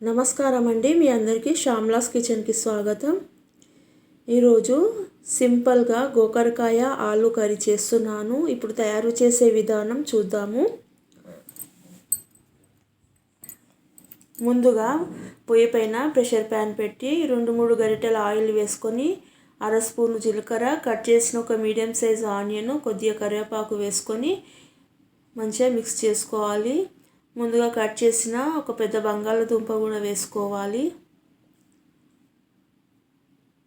నమస్కారం అండి మీ అందరికీ శ్యామ్లాస్ కిచెన్కి స్వాగతం. ఈరోజు సింపుల్గా గోకరకాయ ఆలు కర్రీ చేస్తున్నాను. ఇప్పుడు తయారు చేసే విధానం చూద్దాము. ముందుగా పొయ్యి పైన ప్రెషర్ ప్యాన్ పెట్టి రెండు మూడు గరిటెల ఆయిల్ వేసుకొని అర స్పూను జీలకర్ర కట్ చేసిన ఒక మీడియం సైజ్ ఆనియన్ కొద్దిగా కరివేపాకు వేసుకొని మంచిగా మిక్స్ చేసుకోవాలి. ముందుగా కట్ చేసిన ఒక పెద్ద బంగాళదుంప కూడా వేసుకోవాలి.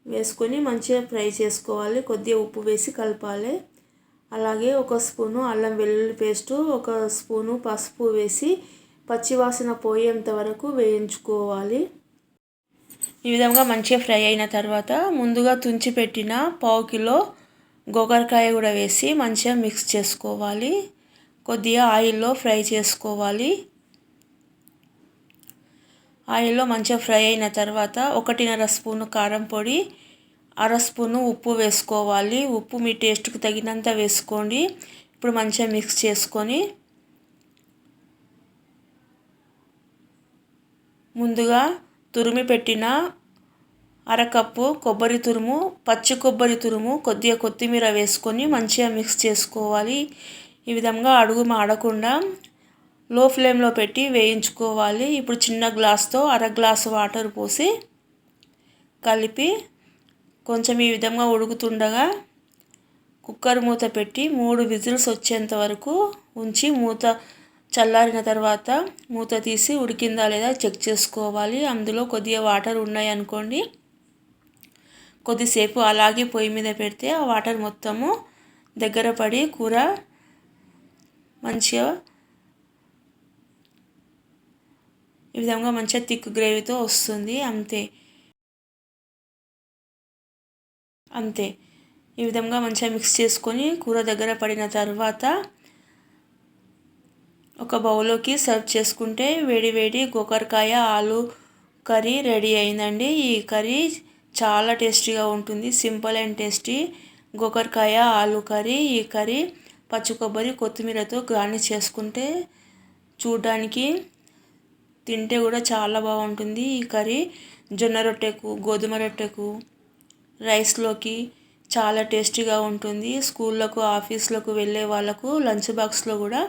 వేసుకొని మంచిగా ఫ్రై చేసుకోవాలి. కొద్దిగా ఉప్పు వేసి కలపాలి. అలాగే ఒక స్పూను అల్లం వెల్లుల్లి పేస్టు ఒక స్పూను పసుపు వేసి పచ్చివాసన పోయేంత వరకు వేయించుకోవాలి. ఈ విధంగా మంచిగా ఫ్రై అయిన తర్వాత ముందుగా తుంచి పెట్టిన పావు కిలో గోకరకాయ కూడా వేసి మంచిగా మిక్స్ చేసుకోవాలి. కొద్దిగా ఆయిల్లో ఫ్రై చేసుకోవాలి. ఆయిల్లో మంచిగా ఫ్రై అయిన తర్వాత ఒకటిన్నర స్పూను కారం పొడి అర స్పూను ఉప్పు వేసుకోవాలి. ఉప్పు మీ టేస్ట్కి తగినంత వేసుకోండి. ఇప్పుడు మంచిగా మిక్స్ చేసుకొని ముందుగా తురిమి పెట్టిన అరకప్పు కొబ్బరి తురుము పచ్చి కొబ్బరి తురుము కొద్దిగా కొత్తిమీర వేసుకొని మంచిగా మిక్స్ చేసుకోవాలి. ఈ విధంగా అడుగు మాడకుండా లో ఫ్లేమ్లో పెట్టి వేయించుకోవాలి. ఇప్పుడు చిన్న గ్లాస్తో అర గ్లాసు వాటర్ పోసి కలిపి కొంచెం ఈ విధంగా ఉడుకుతుండగా కుక్కర్ మూత పెట్టి మూడు విజిల్స్ వచ్చేంత వరకు ఉంచి మూత చల్లారిన తర్వాత మూత తీసి ఉడికిందా లేదా చెక్ చేసుకోవాలి. అందులో కొద్దిగా వాటర్ ఉన్నాయి అనుకోండి. కొద్దిసేపు అలాగే పొయ్యి మీద పెడితే ఆ వాటర్ మొత్తము దగ్గర పడి కూర మంచిగా ఈ విధంగా మంచిగా థిక్ గ్రేవీతో వస్తుంది అంతే. అంతే. ఈ విధంగా మంచిగా మిక్స్ చేసుకొని కూర దగ్గర పడిన తర్వాత ఒక బౌల్లోకి సర్వ్ చేసుకుంటే వేడి వేడి గోకరకాయ ఆలు కర్రీ రెడీ అయిందండి. ఈ కర్రీ చాలా టేస్టీగా ఉంటుంది సింపుల్ అండ్ టేస్టీ. గోకరకాయ ఆలు కర్రీ ఈ కర్రీ పచ్చి కొబ్బరి కొత్తిమీరతో గార్నిష్ చేసుకుంటే చూడడానికి తింటే కూడా చాలా బాగుంటుంది ఈ కర్రీ. జొన్న రొట్టెకు గోధుమ రొట్టెకు రైస్లోకి చాలా టేస్టీగా ఉంటుంది. స్కూళ్ళకు ఆఫీస్లకు వెళ్ళే వాళ్ళకు లంచ్ బాక్స్లో కూడా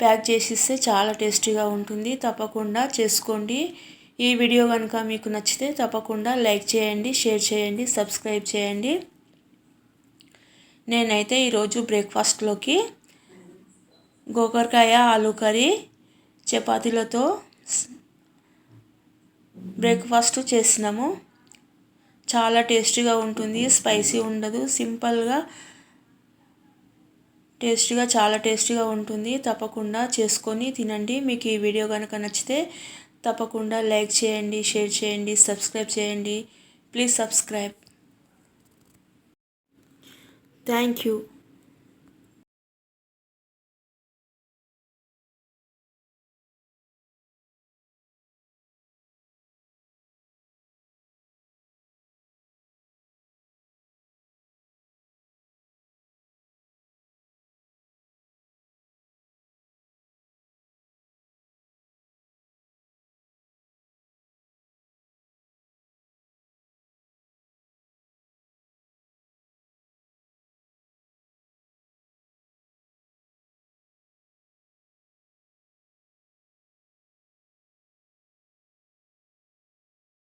ప్యాక్ చేసిస్తే చాలా టేస్టీగా ఉంటుంది. తప్పకుండా చేసుకోండి. ఈ వీడియో కనుక మీకు నచ్చితే తప్పకుండా లైక్ చేయండి షేర్ చేయండి సబ్స్క్రైబ్ చేయండి. నేనైతే ఈరోజు బ్రేక్ఫాస్ట్లోకి గోకరకాయ ఆలు కర్రీ చపాతీలతో బ్రేక్ఫాస్ట్ చేసినాము. చాలా టేస్టీగా ఉంటుంది స్పైసీ ఉండదు సింపుల్గా టేస్టీగా చాలా టేస్టీగా ఉంటుంది. తప్పకుండా చేసుకొని తినండి. మీకు ఈ వీడియో కనుక నచ్చితే తప్పకుండా లైక్ చేయండి షేర్ చేయండి సబ్స్క్రైబ్ చేయండి. Please subscribe. Thank you.